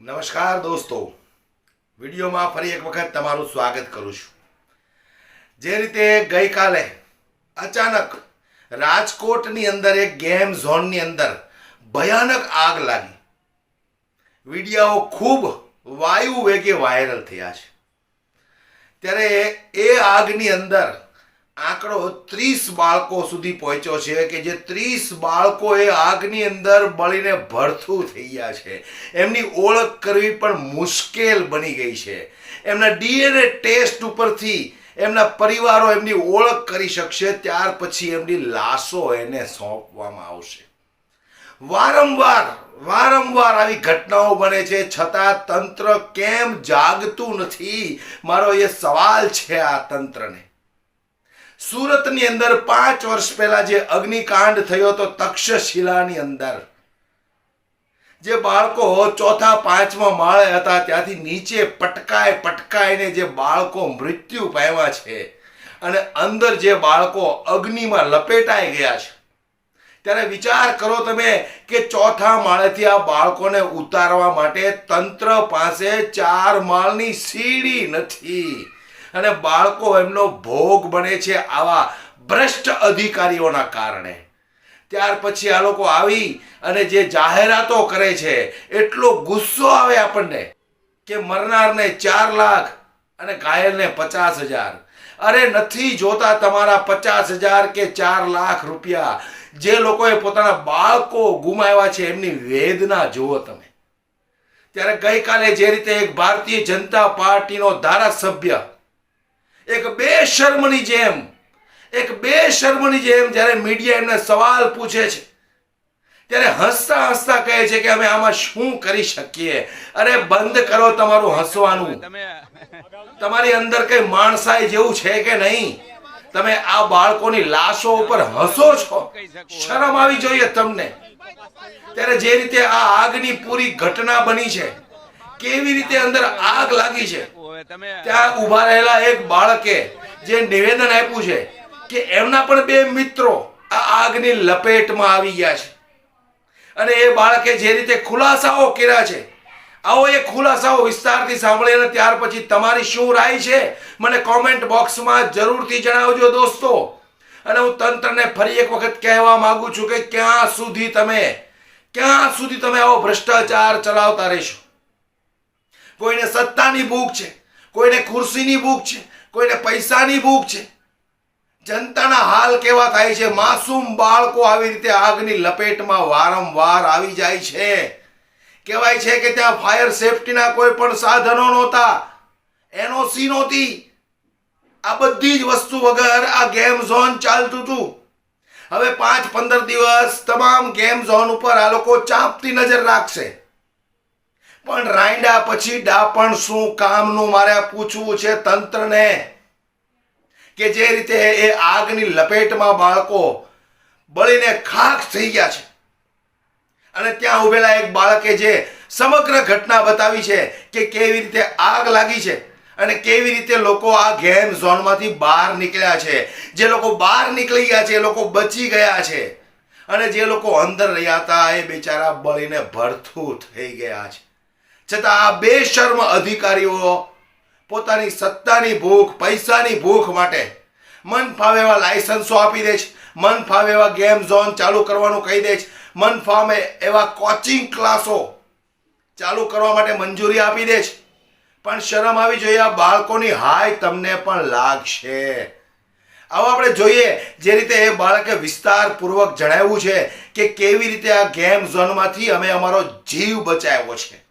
નમસ્કાર દોસ્તો. વિડીયોમાં ફરી એક વખત તમારું સ્વાગત કરું છું. જે રીતે ગઈકાલે અચાનક રાજકોટની અંદર એક ગેમ ઝોનની અંદર ભયાનક આગ લાગી. વિડીયાઓ ખૂબ વાયુ વેગે વાયરલ થયા છે. ત્યારે એ આગની અંદર આંકડો ત્રીસ બાળકો સુધી પહોંચ્યો છે કે જે ત્રીસ બાળકો એ આગની અંદર બળીને ભરથું થઈ ગયા છે. એમની ઓળખ કરવી પણ મુશ્કેલ બની ગઈ છે. એમના ડીએનએ ટેસ્ટ ઉપરથી એમના પરિવારો એમની ઓળખ કરી શકશે, ત્યાર પછી એમની લાશો એને સોંપવામાં આવશે. વારંવાર વારંવાર આવી ઘટનાઓ બને છે. છતાં તંત્ર કેમ જાગતું નથી? મારો એ સવાલ છે આ તંત્રને. સુરતની અંદર પાંચ વર્ષ પહેલા જે અગ્નિકાંડ થયો હતો તક્ષશિલાની અંદર. જે બાળકો ચોથા, પાંચમા માળે હતા, ત્યાંથી નીચે પટકાય, પટકાઈને જે બાળકો મૃત્યુ પામ્યા છે અને અંદર જે બાળકો અગ્નિમાં લપેટાઈ ગયા છે. ત્યારે વિચાર કરો તમે કે ચોથા માળેથી આ બાળકોને ઉતારવા માટે તંત્ર પાસે ચાર માળની સીડી નથી. અને બાળકો એમનો ભોગ બને છે આવા ભ્રષ્ટ અધિકારીઓના કારણે. ત્યાર પછી આ લોકો આવી અને જે જાહેરાતો કરે છે, એટલો ગુસ્સો આવે આપણને કે મરનારને ચાર લાખ અને ઘાયલને પચાસ હજાર. અરે નથી જોતા તમારા પચાસ હજાર કે ચાર લાખ રૂપિયા. જે લોકોએ પોતાના બાળકો ગુમાવ્યા છે, એમની વેદના જુઓ તમે. ત્યારે ગઈકાલે જે રીતે એક ભારતીય જનતા પાર્ટીનો ધારાસભ્ય એક બે શર્મની જેમ, એક બે શર્મની જેમ જ્યારે મીડિયા એમને સવાલ પૂછે છે, ત્યારે હસતા હસતા કહે છે કે અમે આમાં શું કરી શકીએ? અરે બંધ કરો તમારું હસવાનું. તમારી અંદર કઈ માણસાઈ જેવું છે કે નહીં? તમે આ બાળકોની લાશો ઉપર હસો છો? શરમ આવી જોઈએ તમને. ત્યારે જે રીતે આ આગની પૂરી ઘટના બની છે કેવી રીતે અંદર આગ લાગી છે? ત્યાં ઊભા રહેલા એક બાળકે જે નિવેદન આપ્યું છે કે એમના પણ બે મિત્રો આ આગની લપેટમાં આવી ગયા છે. અને એ બાળકે જે રીતે ખુલાસાઓ કર્યા છે આવો એ ખુલાસાઓ વિસ્તારથી સાંભળી અને ત્યાર પછી તમારી શું રાય છે મને કોમેન્ટ બોક્સમાં જરૂરથી જણાવજો દોસ્તો. અને હું તંત્રને ફરી એક વખત કહેવા માંગુ છું કે ક્યાં સુધી તમે ક્યાં સુધી તમે આવો ભ્રષ્ટાચાર ચલાવતા રહેશો? કોઈને સત્તાની ભૂખ છે, કોઈને ખુરશીની ભૂખ છે, કોઈને પૈસાની ભૂખ છે. જનતાના હાલ કેવા થાય છે, માસૂમ બાળકો આવી રીતે આગની લપેટમાં વારંવાર આવી જાય છે. કહેવાય છે કે ત્યાં ફાયર સેફટીના કોઈ પણ સાધનો નહોતા. એનઓસી નહોતી. આ બધી જ વસ્તુ વગર આ ગેમ ઝોન ચાલતું હતું. હવે પાંચ પંદર દિવસ તમામ ગેમ ઝોન ઉપર આ લોકો ચાંપતી નજર રાખશે. પણ રાયડા પછી ડાપણ શું કામનું મારે પૂછવું છે તંત્રને? કે જે રીતે એ આગની લપેટમાં બાળકો બળીને ખાખ થઈ ગયા છે. અને ત્યાં ઉભેલા એક બાળકે જે સમગ્ર ઘટના બતાવી છે કે કેવી રીતે આગ લાગી છે અને કેવી રીતે લોકો આ ગેમ ઝોનમાંથી બહાર નીકળ્યા છે. જે લોકો બહાર નીકળી ગયા છે, એ લોકો બચી ગયા છે. અને જે લોકો અંદર રહ્યા હતા, એ બિચારા બળીને ભરથું થઈ ગયા છે. છતાં આ બેશર્મ અધિકારીઓ પોતાની સત્તાની ભૂખ, પૈસાની ભૂખ માટે મન ફાવે એવા લાયસન્સો આપી દે છે. મન ફાવે એવા ગેમ ઝોન ચાલુ કરવાનું કહી દે છે. મન ફાવે એવા કોચિંગ ક્લાસો ચાલુ કરવા માટે મંજૂરી આપી દે છે. પણ શરમ આવી જોઈએ, આ બાળકોની હાય તમને પણ લાગશે. આવો આપણે જોઈએ જે રીતે એ બાળકે વિસ્તારપૂર્વક જણાવ્યું છે કે કેવી રીતે આ ગેમ ઝોનમાંથી અમે અમારો જીવ બચાવ્યો છે.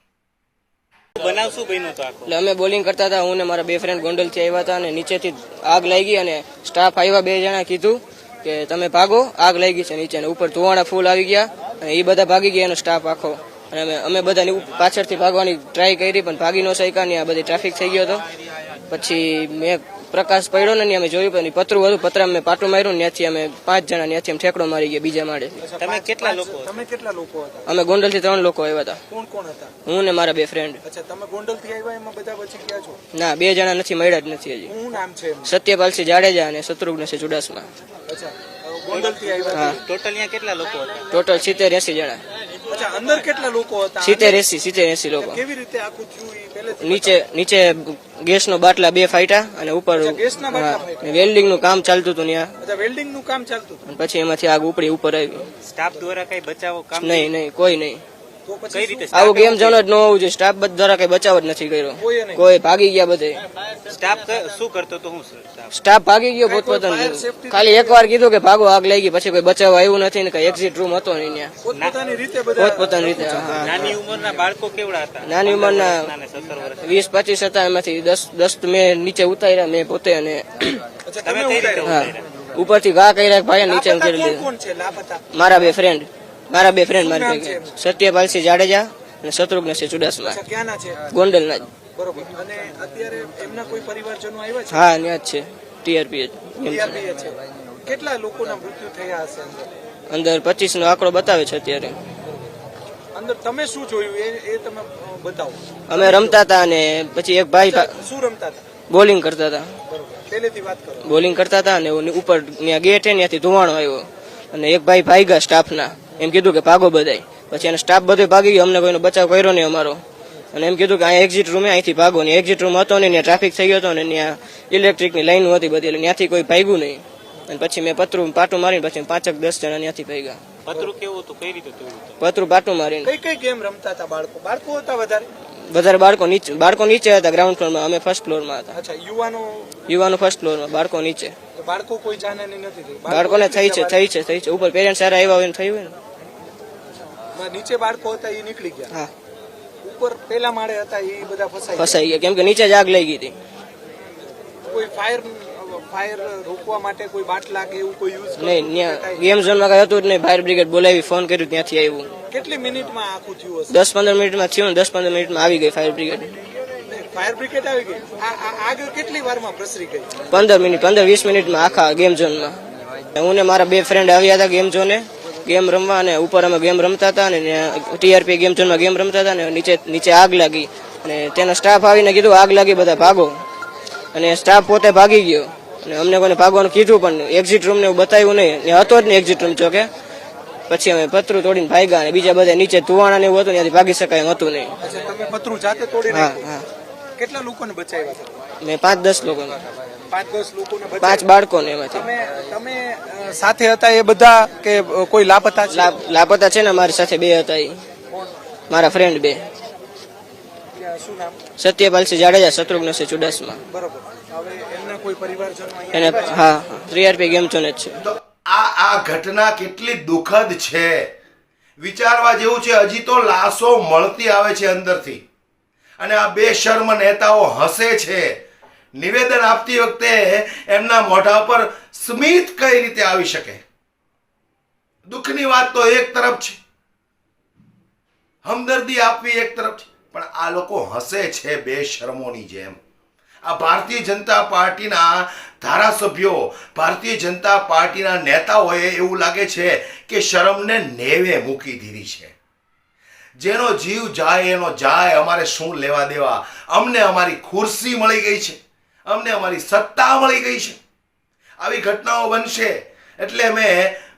બનાવ શું બન્યો એટલે અમે બોલિંગ કરતા હતા, હું ને મારા બે ફ્રેન્ડ ગોંડલથી આવ્યા હતા અને નીચેથી આગ લાગી અને સ્ટાફ આવ્યા બે જણા કીધું કે તમે ભાગો, આગ લાગી છે નીચે ઉપર ધોવાણા ફૂલ આવી ગયા અને એ બધા ભાગી ગયા એનો સ્ટાફ આખો. અને અમે અમે બધાની પાછળથી ભાગવાની ટ્રાય કરી પણ ભાગી ન શક્યા ને આ બધી ટ્રાફિક થઈ ગયો હતો. પછી મેં પ્રકાશ પડ્યો ને અમે જોયું પણ પતરું હતું. પતરામાં અમે પાટું માર્યું ને ત્યાંથી અમે પાંચ જણા ત્યાંથી અમે ઠેકડો મારી ગયા બીજા માળે. તમે કેટલા લોકો તમે કેટલા લોકો હતા? અમે ગોંડલથી ત્રણ લોકો આવ્યા હતા. કોણ કોણ હતા? હું ને મારા બે ફ્રેન્ડ અચ્છા તમે ગોંડલથી આવ્યા એમાં બધા પછી ક્યાં છો? ના બે જણા નથી મળ્યા જ નથી હજી. શું નામ છે? સત્યપાલસિંહ જાડેજા અને શત્રુઘ્નસિંહ ચુડાસમા. અચ્છા ગોંડલથી આવ્યા ટોટલ અહીંયા કેટલા લોકો હતા? ટોટલ સિત્તેર એસી જણા. અચ્છા અંદર કેટલા લોકો હતા? સિત્તેર એસી સિત્તેર એસી લોકો. કેવી રીતે આખું થયું નીચે નીચે ગેસ નો બાટલા બે ફાટ્યા અને ઉપર અચ્છા, ગેસના બાટલા ફાટ્યા. વેલ્ડિંગનું કામ ચાલતું હતું ત્યાં. વેલ્ડિંગનું કામ ચાલતું પછી એમાંથી આગ ઉપડી ઉપર આવી. સ્ટાફ દ્વારા કઈ બચાવો કામ નહીં? નહીં કોઈ નહીં. આવું ગેમ ઝોન જ ન હોવું જોઈએ. સ્ટાફ દ્વારા કઈ બચાવ જ નથી કર્યો. કોઈ ભાગી ગયા બધે. સ્ટાફ શું કરતો તો હું સ્ટાફ ભાગી ગયો પોતપોતાનું. ખાલી એક વાર કીધું કે ભાગો આગ લાગી પછી કોઈ બચાવ આવ્યું નથી ને કઈ એક્ઝિટ રૂમ હતો નહીં ત્યાં. પોતપોતાની રીતે. નાની ઉંમરના બાળકો કેવડા હતા? નાની ઉંમરના વીસ પચીસ હતા એમાંથી. દસ દસ મેં નીચે ઉતાર્યા મેં પોતે અને ઉપરથી ઘા કર્યા ભાઈ નીચે લાપતા ઉતારી કોણ લીધા. કોણ છે? લાપતા. મારા બે ફ્રેન્ડ મારા બે ફ્રેન્ડ મારી ભેગા. સત્યપાલસિંહ જાડેજા અને શત્રુઘ્નસિંહ ચુડાસમા. ગોંડલના જ. બરોબર. અને અત્યારે એમના કોઈ પરિવારજનો આવ્યા છે? હા ત્યાં જ છે. ટીઆરપી છે. કેટલા લોકોના મૃત્યુ થયા હશે અંદર? પચીસ નો આંકડો બતાવે છે અત્યારે. અંદર તમે શું જોયું? એ તમે બતાવો. અમે રમતા હતા અને પછી એક ભાઈ શું રમતા હતા? બોલિંગ કરતા હતા. પહેલેથી વાત કરો. બોલિંગ કરતા હતા અને ઉપર ત્યાં ગેટ છે ત્યાંથી ધુવાણો આવ્યો. અને એક ભાઈ ભાગ્યા સ્ટાફના. એમ કીધું કે ભાગો બધાય. પછી એનો સ્ટાફ બધો ભાગી ગયો. અમને કોઈનો બચાવ કર્યો નહીં અમારો. અને એમ કીધું કે અહીંયા એક્ઝિટ રૂમે અહીંથી ભાગો ને એક્ઝિટ રૂમ હતો ને ત્યાં ટ્રાફિક થઈ ગયો હતો ને ત્યાં ઇલેક્ટ્રિકની લાઈન હતી બધી. એટલે ત્યાંથી કોઈ ભાગ્યું નહીં. અને પછી મેં પતરું પાટું મારીને પછી પાંચક દસ જણા ત્યાંથી ભાગ્યા. પતરું કેવું હતું? કઈ રીતે પતરું પાટું મારીને. કઈ કઈ ગેમ રમતા હતા બાળકો? બાળકો હતા વધારે? વધારે બાળકો નીચે બાળકો નીચે હતા ગ્રાઉન્ડ ફ્લોરમાં અમે ફર્સ્ટ ફ્લોરમાં હતા. અચ્છા યુવાનો યુવાનો ફર્સ્ટ ફ્લોરમાં બાળકો નીચે. બાળકો કોઈ જાણે નથી થઈ. બાળકોને થઈ છે થઈ છે થઈ છે. ઉપર પેરેન્ટ્સ સારા આવ્યા હોય થયું હોય ને? નીચે બાળકો હતા એ નીકળી ગયા. હા. ઉપર પેલા માળે હતા એ બધા ફસાઈ. ફસાઈ ગયા. કેમ કે નીચે જ આગ લઈ ગઈ હતી. કોઈ ફાયર ફાયર રોકવા માટે કોઈ બાટલા કે એવું કોઈ યુઝ નહીં ગેમ ઝોનમાં કઈ હતું જ નહીં. ફાયર બ્રિગેડ બોલાવી ફોન કર્યું ત્યાંથી આવ્યું. કેટલી મિનિટમાં આખું થયું હશે? દસ પંદર મિનિટમાં થયું દસ પંદર મિનિટમાં આવી ગઈ ફાયર બ્રિગેડ ફાયર બ્રિગેડ આવી ગઈ. આગ કેટલી વારમાં પ્રસરી ગઈ? પંદર મિનિટ પંદર વીસ મિનિટમાં આખા ગેમ ઝોનમાં હું ને મારા બે ફ્રેન્ડ આવ્યા હતા ગેમ ઝોને ગેમ રમવા અને ઉપર અમે ગેમ રમતા હતા ને ટીઆરપી ગેમ ઝોનમાં ગેમ રમતા હતા ને નીચે નીચે આગ લાગી અને તેનો સ્ટાફ આવીને કીધું આગ લાગી બધા ભાગો. અને સ્ટાફ પોતે ભાગી ગયો. અને અમને કોઈને ભાગવાનું કીધું પણ એક્ઝિટ રૂમ ને એવું બતાવ્યું નહીં. હતો જ નહીં એક્ઝિટ રૂમ ચોકે. પછી અમે પતરું તોડીને ભાગ્યા અને બીજા બધા નીચે ધુવાણા ને એવું હતું ત્યાંથી ભાગી શકાય એમ હતું નહીં. પતરું જાતે તોડી હા હા. કેટલા લોકોને બચાવ્યા મેં પાંચ દસ લોકોને. પાંચ દસ લોકોને પાંચ બાળકોને એમાંથી. તમે તમે સાથે હતા એ બધા કે કોઈ લાપતા છે? લાપતા છે ને મારી સાથે બે હતા એ. મારા ફ્રેન્ડ બે. શું નામ? સત્યપાલસિંહ જાડેજા શત્રુઘ્નસિંહ ચુડાસમા. બરોબર. હવે એમના કોઈ પરિવારજનો એને હા ત્રીઆરપી ગેમ ચોને જ છે. તો આ આ ઘટના કેટલી દુઃખદ છે. વિચારવા જેવું છે હજી તો લાશો મળતી આવે છે અંદરથી. અને આ બે શર્મ નેતાઓ હસે છે. નિવેદન આપતી વખતે એમના મોઢા પર સ્મિત કઈ રીતે આવી શકે? દુઃખની વાત તો એક તરફ છે. હમદર્દી આપવી એક તરફ છે. પણ આ લોકો હસે છે બે શરમોની જેમ. આ ભારતીય જનતા પાર્ટીના ધારાસભ્યો, ભારતીય જનતા પાર્ટીના નેતાઓએ એવું લાગે છે કે શરમને નેવે મૂકી દીધી છે. જેનો જીવ જાય એનો જાય, અમારે શું લેવા દેવા? અમને અમારી ખુરશી મળી ગઈ છે. અમને અમારી સત્તા મળી ગઈ છે. આવી ઘટનાઓ બનશે એટલે અમે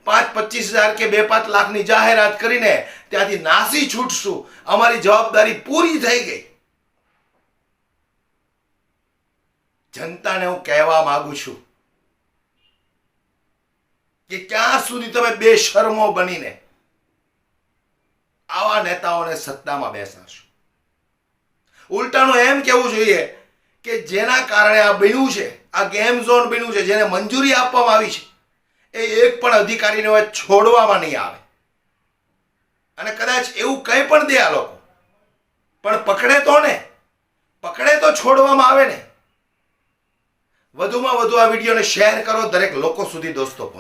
પાંચ પચીસ હજાર કે બે પાંચ લાખની જાહેરાત કરીને ત્યાંથી નાસી છૂટશું. અમારી જવાબદારી પૂરી થઈ ગઈ. જનતાને હું કહેવા માંગુ છું કે ક્યાં સુધી તમે બે શર્મો બનીને આવા નેતાઓને સત્તામાં બેસાશો ઉલટાનું એમ કેવું જોઈએ કે જેના કારણે આ બન્યું છે, આ ગેમ ઝોન બન્યું છે, જેને મંજૂરી આપવામાં આવી છે, એ એક પણ અધિકારીને હવે છોડવામાં નહીં આવે. અને કદાચ એવું કંઈ પણ દે આ લોકો. પણ પકડે તો ને, પકડે તો છોડવામાં આવે ને. વધુમાં વધુ આ વિડીયોને શેર કરો, દરેક લોકો સુધી દોસ્તો પહોંચે.